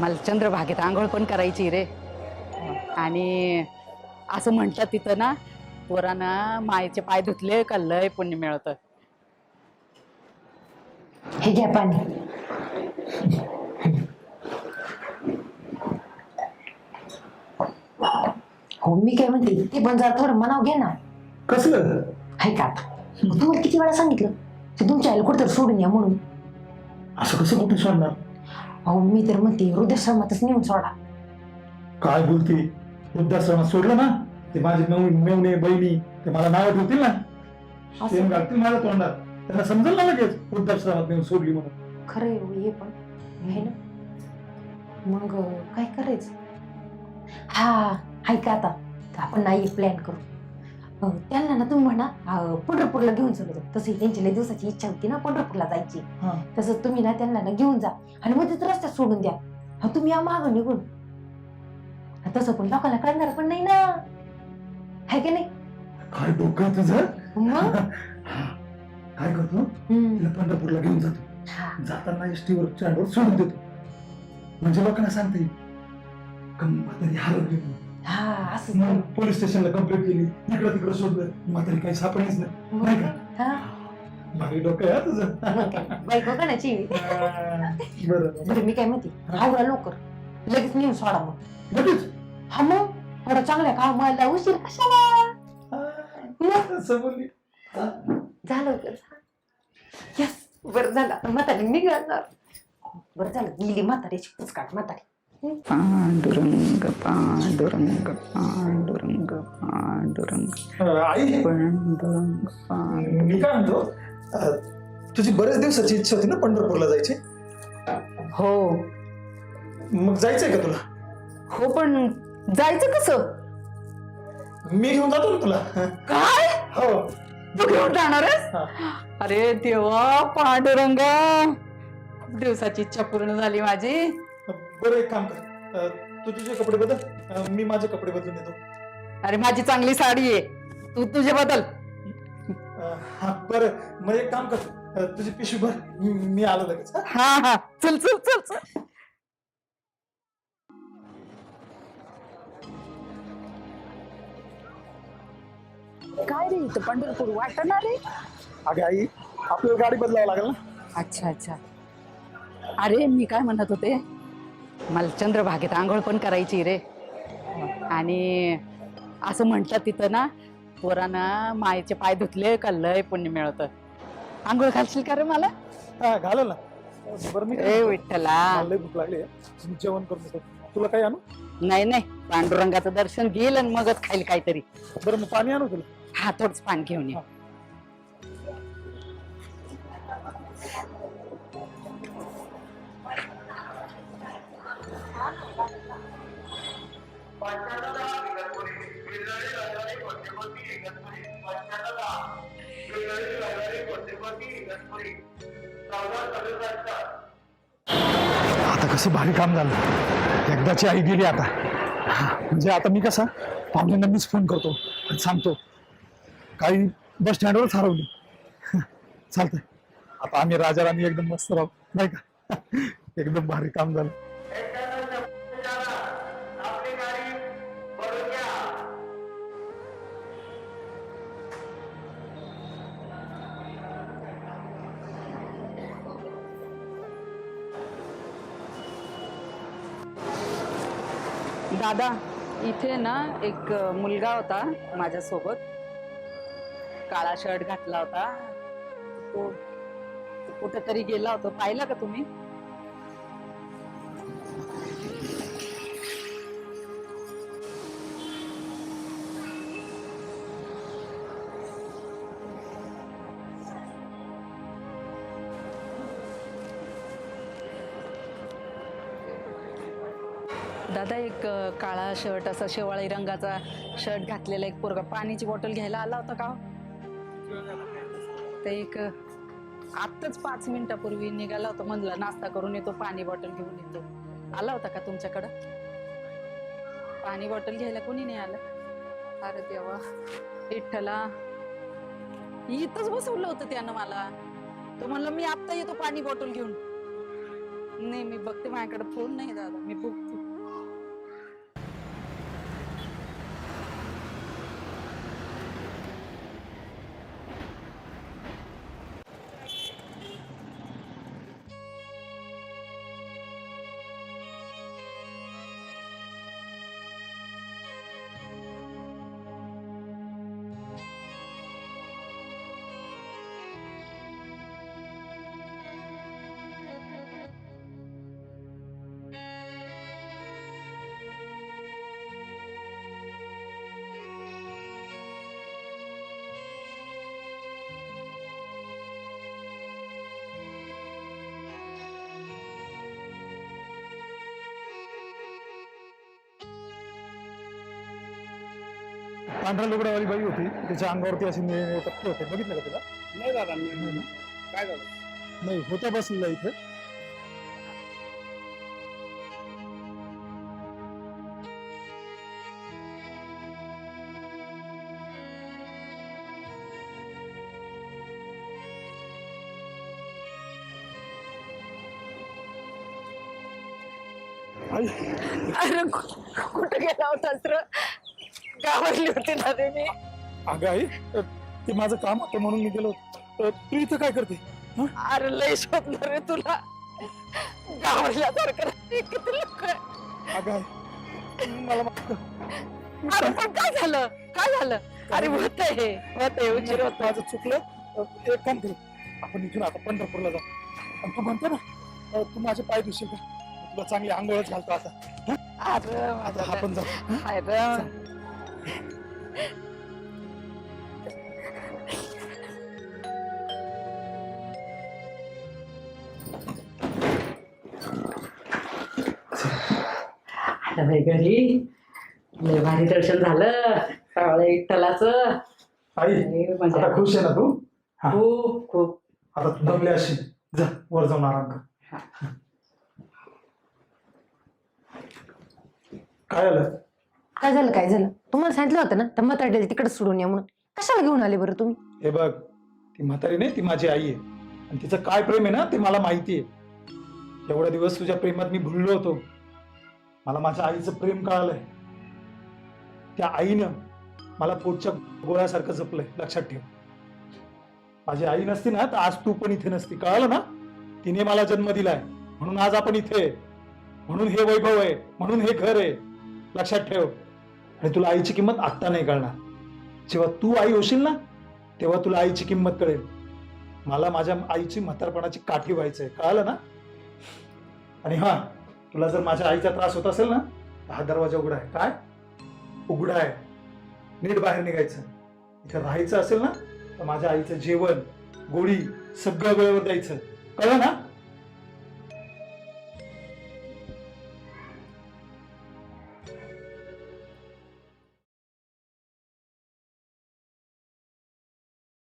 मला चंद्रभागेत आंघोळ पण करायची रे. आणि असं म्हणतात तिथं ना पोरानं मायेचे पाय धुतले का लय पुण्य मिळतं. हे घ्या पाणी. हो मी काय म्हणते ते पण जरा थोडं मनाव घे ना. कसलं? हाय का? मग तुम्हाला किती वेळा सांगितलं? की तुमच्या आईला कुठेतरी सोडून या म्हणून. असं कसं कुठे सोडणार? अहो मी तर म्हणते हृदयाश्रमातच नेऊन सोडा. काय बोलते? वृद्धाश्रमात सोडलं ना ते माझे नवीन मेवणे बहिणी ते मला नाव ठेवतील ना. असं? घालतील माझ्या तोंडात. त्यांना समजेल ना लगेच वृद्धाश्रमात नेऊन सोडली म्हणून. खरं आहे हो, हे पण. आहे ना? मग अं, काय करायचं? हा ऐका आता. आपण नाही प्लॅन करू. अं, त्यांना ना तुम्ही म्हणा अं, पंढरपूरला घेऊन चलतो तसं त्यांची लय दिवसाची इच्छा होती ना पंढरपूरला जायची. हा. तसं तुम्ही ना त्यांना ना घेऊन जा. आणि मग तिथं रस्त्यात सोडून द्या. हा तुम्ही या मागं निघून. हा, तसं पण लोकांना कळणार पण नाही ना. आहे की नाही? काय डोकं आहे तुझं? मग? हा. काय करतो? हम्म. तिला पंढरपूरला घेऊन जातो. हा. जाताना एस टीवर स्टँडवर सोडून देतो. म्हणजे लोकांना सांगता. येईल का म्हातारी हरवली म्हणून. हा असं मग पोलीस स्टेशनला कंप्लेंट केली. इकडं तिकडं शोधलं म्हातारी काही सापडलीच नाही? हा. भारी डोकं आहे हा तुझं? बायको कोणाची बरं बरं. मी काय म्हणते? आवरा लवकर. लगेच नेऊन सोडा मग. लगेच? हा मग. थोडा चांगल्या कामाला उशीर कशाला? मग? असं बोलली. झालं तर यस बरं झालं. आता म्हातारी निघणार. बरं झालं. गेली म्हातारीची पुचकाट म्हातारी. पांडुरंग पांडुरंग पांडुरंग पांडुरंग आई? पांडुरंग पांडुरंग. मी काय म्हणतो अं, तुझी बरेच दिवसाची इच्छा होती ना पंढरपूरला जायची? हो. मग जायचंय का तुला? हो पण जायचं कसं? मी घेऊन जातो ना तुला. काय? हो. तू घेऊन जाणार आहेस? हा. अरे देवा पांडुरंग. खूप दिवसाची इच्छा पूर्ण झाली माझी. बरं एक काम कर. अं, तू तुझे कपडे बदल. अं, मी माझे कपडे बदलून येतो अरे माझी चांगली साडी आहे. तू तुझे बदल. अं, हा बरं. मग एक काम कर. अं, तुझी पिशवी भर. मी मी आलो लगेच हा? हा हा. चल चल चल चल. काय रे इथं? पंढरपूर वाटणार रे? अगं आई आपल्याला गाडी बदलावं लागेल ना? अच्छा अच्छा. अरे मी काय म्हणत होते? मला चंद्रभागेत आंघोळ पण करायची रे. आणि असं म्हणतात तिथं ना पोरानं मायेचे पाय धुतले का लय पुण्य मिळतं. आंघोळ घालशील का रे मला? हा ना. बरं मी काय ए म्हणतो, विठ्ठला. मला लय भूक लागली मी जेवण करून येतो. तुला काही आणू? नाही नाही. पांडुरंगाचं दर्शन घेईल आणि मगच खाईल काहीतरी. बरं मग पाणी आणू तुला? हा थोडंच पाणी घेऊन ये. आता कसं भारी काम झालं. एकदाची आई गेली आता. म्हणजे आता मी कसा पाहुण्यांना मीच फोन करतो आणि सांगतो. काही बस स्टँडवरच हरवली. चालतंय. आता आम्ही राजा राणी एकदम मस्त राहू. नाही का? एकदम भारी काम झालं. दादा इथे ना एक मुलगा होता माझ्यासोबत. काळा शर्ट घातला होता. तो कुठेतरी गेला होता. पाहिला का तुम्ही? दादा एक काळा शर्ट असा शेवाळी रंगाचा शर्ट घातलेला एक पोरगा. पाण्याची बॉटल घ्यायला आला होता का हो? ते एक आत्ताच पाच मिनिटापूर्वी निघाला होता म्हणला नाश्ता करून येतो पाणी बॉटल घेऊन येतो. आला होता का तुमच्याकडं? पाणी बॉटल घ्यायला कोणी नाही आलं? अरे देवा. विठ्ठला इथंच बसवलं होतं त्यानं मला. तो म्हणलं मी आत्ता येतो पाणी बॉटल घेऊन. नाही मी बघते माझ्याकडे फोन नाही दादा. मी बघते. पांढऱ्या लुगड्यावाली बाई होती. त्याच्या अंगावरती असे निळे निळे टक्के होते. बघितलं का तुला? नाही दादा मी काय झालं? नाही होता बसलेला इथे. आई. अरे कु- कुठं गेला होतास र? गावातली होती ना रे मी. अगं आई अ, ते माझं काम होतं म्हणून मी गेलो होतो. अ, तू इथं काय करते? अरे लय शोधलं रे तुला. गावातल्या सारखं किती लोक. अगं आई मला माफ कर. अरे काय- पण काय झालं? काय झालं? अरे होत हे होत उशीर होत माझं चुकलं. अ, एक काम करू. आपण इथून आता पंढरपूरला जाऊ. आणि तू म्हणतो ना अ, तू माझे पाय मी तुला चांगली आंघोळच घालतो आता. अरे आता माझा आपण जाऊ. अरे आलं बाई घरी. लय भारी दर्शन झालं. सावळ्या विठ्ठलाचं आई आता खुश आहे ना तू? हा. खूप खूप. आता तू दमले अशी. जा वर जाऊन आराम कर. काय आलं? काय झालं काय झालं? तुम्हाला सांगितलं होतं ना त्या म्हातारीला तिकडे सोडून या म्हणून. कशाला घेऊन आले बरं तुम्ही? हे बघ ती म्हातारी नाही ती माझी आई आहे. आणि तिचं काय प्रेम आहे ना ते मला माहिती आहे. एवढा दिवस तुझ्या प्रेमात मी भुललो होतो. मला माझ्या आईचं प्रेम कळालंय. त्या आईनं मला पोटच्या गोळ्यासारखं जपलंय लक्षात ठेव. माझी आई नसती ना तर आज तू पण इथे नसती. कळालं ना? तिने मला जन्म दिलाय. म्हणून आज आपण इथे म्हणून हे वैभव आहे. म्हणून हे घर आहे. लक्षात ठेव. आणि तुला आईची किंमत आत्ता नाही कळणार. जेव्हा तू आई होशील ना तेव्हा तुला आईची किंमत कळेल. मला माझ्या आईची म्हातारपणाची काठी व्हायचंय. कळालं ना? आणि हा तुला जर माझ्या आईचा त्रास होत असेल ना तर हा दरवाजा उघडा आहे. काय? उघडा आहे. नीट बाहेर निघायचं. इथे राहायचं असेल ना तर माझ्या आईचं जेवण गोळी सगळं वेळेवर द्यायचं. कळलं ना?